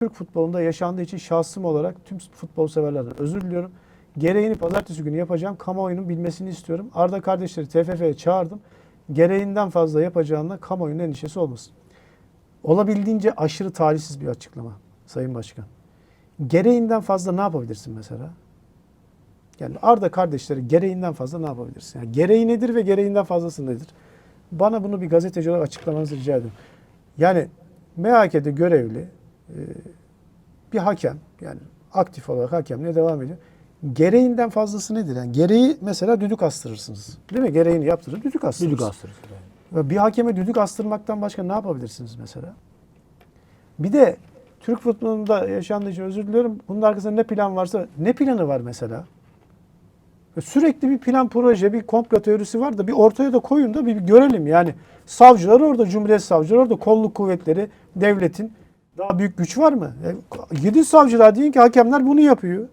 Türk futbolunda yaşandığı için şahsım olarak tüm futbol severlerden özür diliyorum. Gereğini pazartesi günü yapacağım. Kamuoyunun bilmesini istiyorum. Arda kardeşleri TFF'ye çağırdım. Gereğinden fazla yapacağına kamuoyunun endişesi olmasın. Olabildiğince aşırı talihsiz bir açıklama Sayın Başkan. Gereğinden fazla ne yapabilirsin mesela? Yani Arda kardeşleri gereğinden fazla ne yapabilirsin? Yani gereği nedir ve gereğinden fazlası nedir? Bana bunu bir gazeteci olarak açıklamanızı rica ediyorum. Yani MHK'de görevli bir hakem yani aktif olarak hakemliğe devam ediyor. Gereğinden fazlası nedir? Yani gereği mesela düdük astırırsınız. Değil mi? Gereğini yaptırır, düdük astırırsınız. Düdük astırırız. Ve bir hakeme düdük astırmaktan başka ne yapabilirsiniz mesela? Bir de Türk futbolunda yaşandığı için özür diliyorum. Bunun arkasında ne plan varsa ne planı var mesela? Sürekli bir plan proje, bir komplo teorisi var da bir ortaya da koyun da bir, bir görelim. Yani savcılar orada, Cumhuriyet savcıları orada, kolluk kuvvetleri, devletin daha büyük güç var mı? E, Gidin savcılar deyin ki hakemler bunu yapıyor.